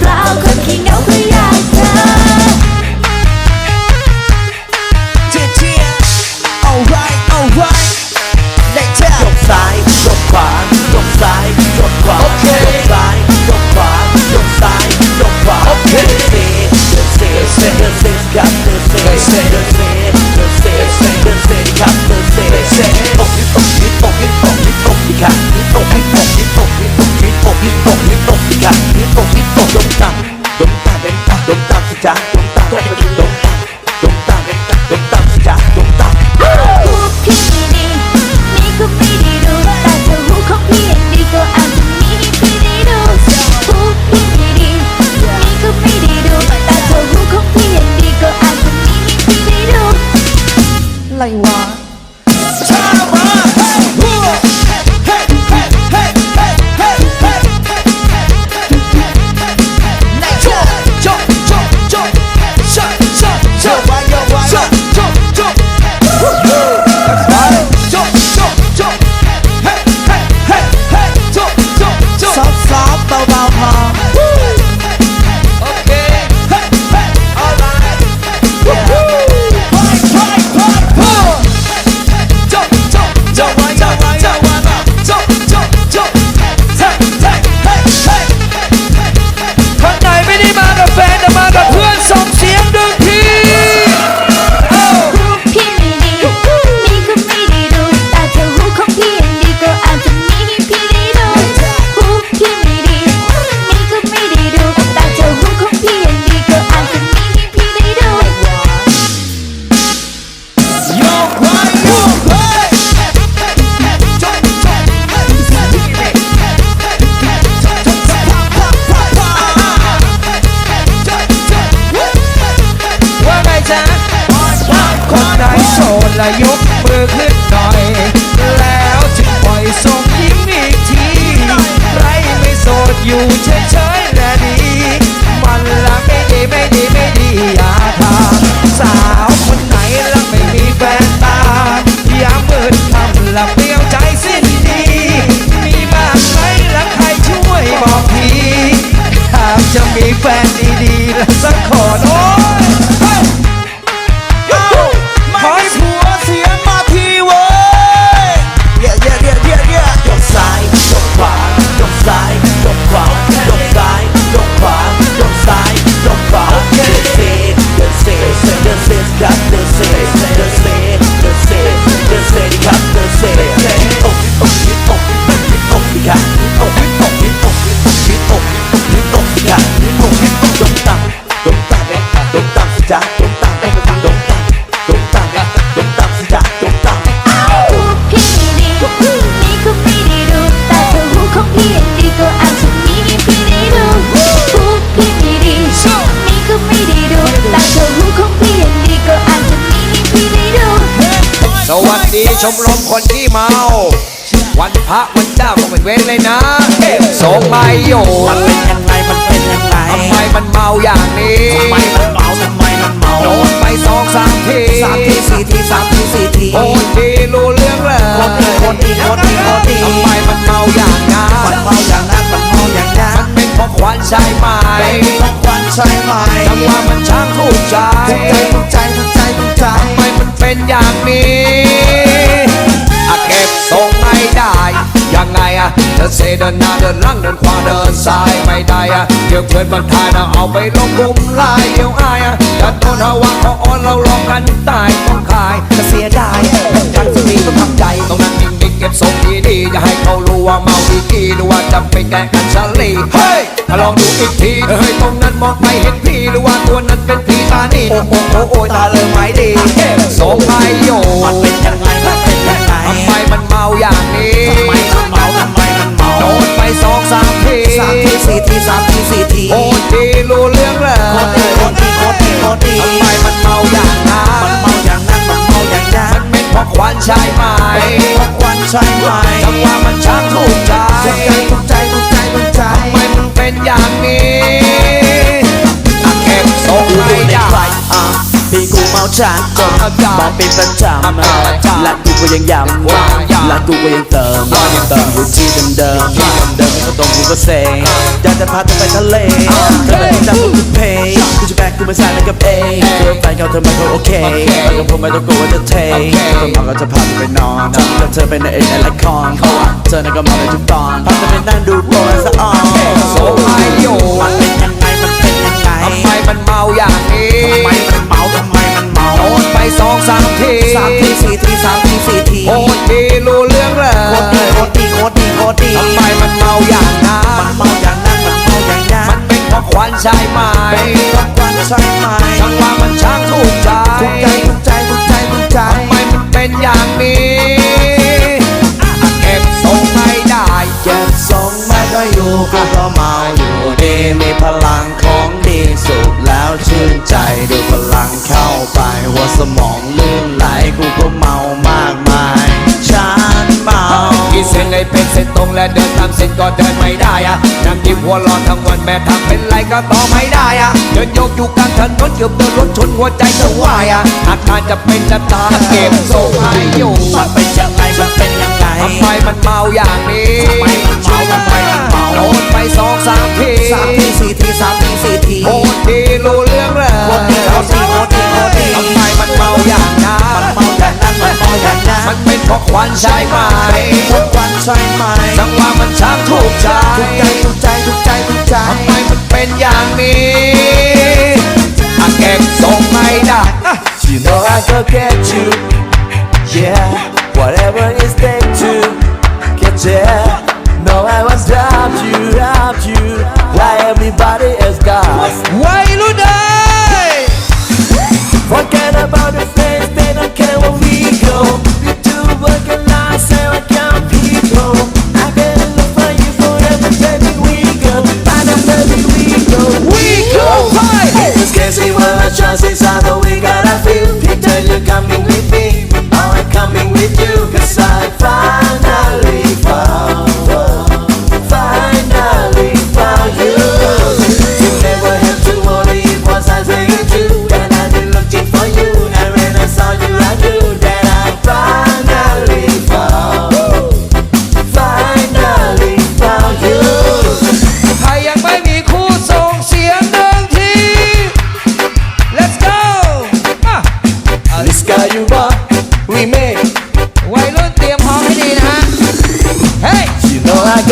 pra alcançar. ชมรมคนที่เมา วันพระวันเจ้าก็เป็นเว้นเลยนะสงใบอยู่มันเป็นยังไงมันเป็นยังไงทำไมมันเมาอย่างนี้ทำไมมันเมาทำไมมันเมาโดนไปสองสามทีสามทีสี่ทีสามทีสี่ทีโอ้ยรู้เรื่องแล้ว เธอเซเดินหน้าเดินหลังเดินขวาเดินซ้ายไม่ได้อะเดี๋ยวเพื่อนบางทายเราเอาไปลงบุมลายเดี๋ยวอายอะดันโดนหาว่าเขาอ่อนเราลองกันตายต้องขายจะเสียดายกันสติต้องทำใจต้องนั่งนิ่งๆเก็บทรงดีๆอย่ให้เขารู้ว่าเมาดีกี่หรือว่าจะไปแกล้งกันชะลีเฮ้ยลองดูอีกทีเฮ้ยตรงนั้นมองไปเห็นพี่หรือว่าตัวนั้นเป็นพี่ตานีโอ้โหโอ้ตาเลิ่มมดีสมไอโยมันเป็นยังไงมันเป็นยังไงทำไมมันเมาอย่างนี้ โดนไปสองสามทีสามทีสี่ทีสามทีสี่ทีโอ้ดีรู้เรื่องเลยโคตรดีโคตรดีโคตรดีโคตรดีทำไมมันเมาอย่างนั้นมันเมาอย่างนั้นมันเมาอย่างนั้นมันเป็นเพราะควันใช่ไหมเป็นเพราะควันใช่ไหมจังว่ามันช่างถูกใจ จางจบบอกเป็นประจำรักกูก็ยังย้ำรักกูก็ยังเติมเติมกูที่เดิมเดิมก็ตรงกูก็เซ็งอยากจะพาเธอไปทะเลเธอไม่ปที่ดำกูจะเพย์กูจะแบกกูมาใส่ในกระเองเธอไปเขาเธอไมาเขาโอเคไปกับผมไม่ต้องกลัวจะเทต้องพาก็จะพาเธอไปนอนแล้วเธอไปในเอ็นในละครเธอนั่นก็มาในทุกตอนพาเธอไปนั่งดูโปรสะออนโซไอโยมันเป็นยังไงมันเป็นยังไงทำไมมันเมาอย่างนี้ สองสามทีสามทีสี่ทีสามทีสี่ทีโคตรดีรู้เรื่องเลโคตรดียโคตรดีโคตรดีโคตรดีทำไมมันเมาอย่างนั้มันนเมาอย่างนั้นมันเมาอย่างนี้มันเป็นเพราะควันใช่ไหมรักวันใช่ไหมจังหวะมันช่างถูกใจถูกใจถูกใจถูกใจถูกใจทำไมมันเป็นอย่างนี้เก็บทรงไม่ได้เก็บทรงไม่ก็อยู่ก็ก็เมาอยู่ดีมีพลังของดี สุดแล้วชื่นใจดูพลังเข้าไป หัวสมองลื่นไหลกูก็เมามากมายฉันเมาขีดเส้นเลยเป็นเส้นตรงและเดินตามเส้นก็เดินไม่ได้อะนั่งยิ้มหัวเรอนทั้งวันแม่ทำเป็นไรก็ตอบไม่ได้อะเดินโยกอยู่กลางถนนเกือบโดนรถชนหัวใจจะวายอะอาการจะเป็นจะตายเก็บทรงให้อยู่มันเป็นยังไงมันเป็นยังไงทำไมมันเมาอย่างนี้ทำไมมันเมาทำไมมันเมา โดนไปสองสามทีสามทีสี่ทีสามทีสี่ทีโคตรดีรู้เรื่องเลยโคตรดีโคตรดีโคตรดีโคตรดีทำไมมันเมาอย่างนั้นมันเมาอย่างนั้นมันเมาอย่างนั้นมันเป็นเพราะควันใช่ไหมทุกวันใช่ไหมจังหวะมันช่างถูกใจถูกใจถูกใจถูกใจถูกใจทำไมมันเป็นอย่างนี้อะเก็บทรงไม่ได้อะ You know I could get you Yeah Whatever it takes to get there No I was without you, without you, why everybody has gone?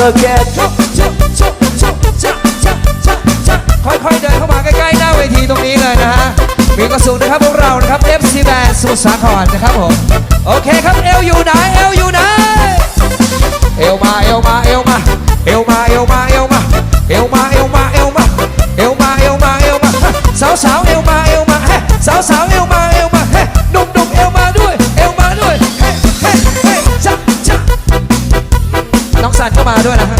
Know I go get ค่อยๆเดินเข้ามาใกล้ๆหน้าเวทีตรงนี้เลยนะฮะมีกระสุนนะครับพวกเรานะครับ FC Band สมุทรสาครนะครับผมโอเคครับเอลอยู่ไหนเอลอยู่ไหนเอวมาเอวมาเอวมาเอวมาเอวมาเอวมาเอวมาเอวมาเอวมาเอวมาเอวมาเอวมาสาวสาวๆเอวมาเอวมาเฮ้สาวสาวๆเอวมาเอว llorar.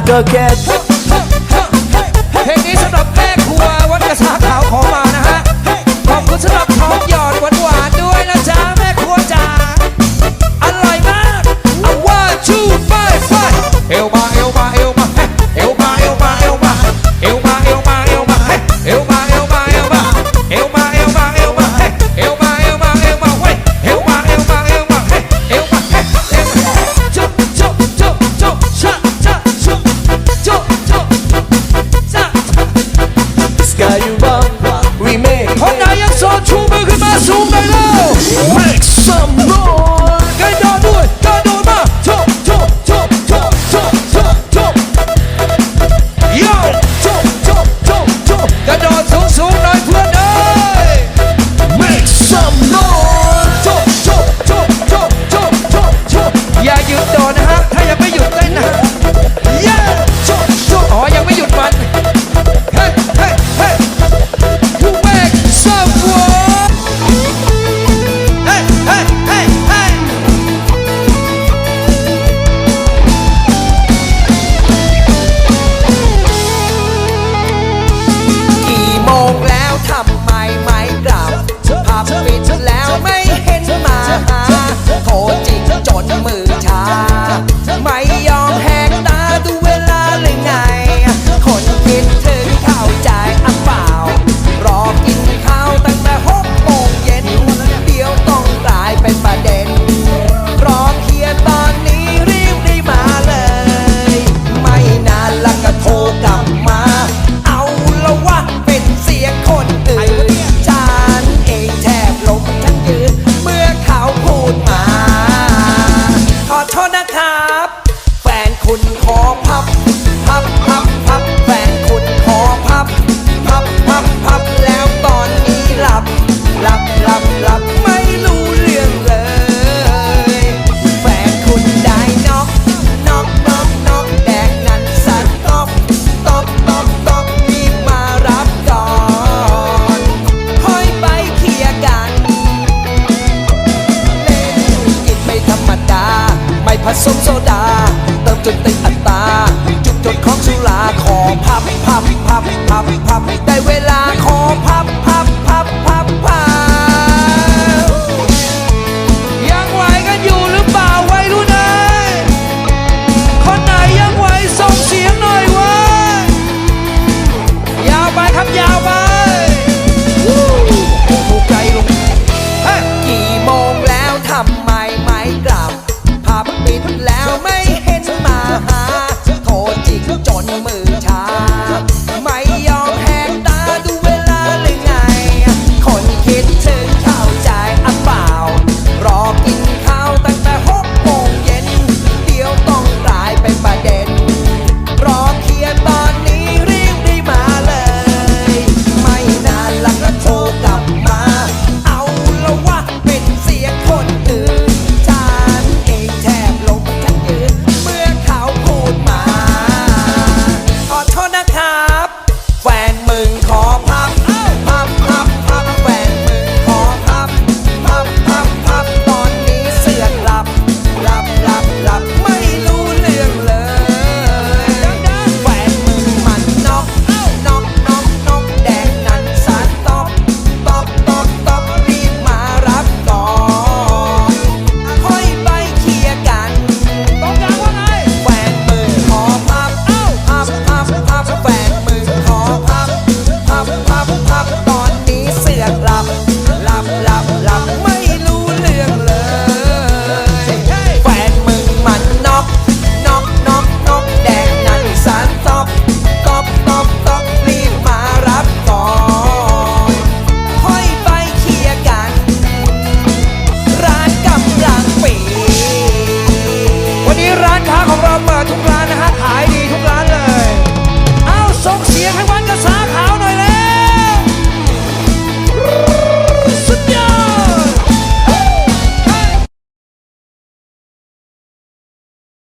I go get assume ผสมโซดา เติมจนเต็มอัตราจุดจดของสุราขอพับพับพับพับพับได้เวลาขอ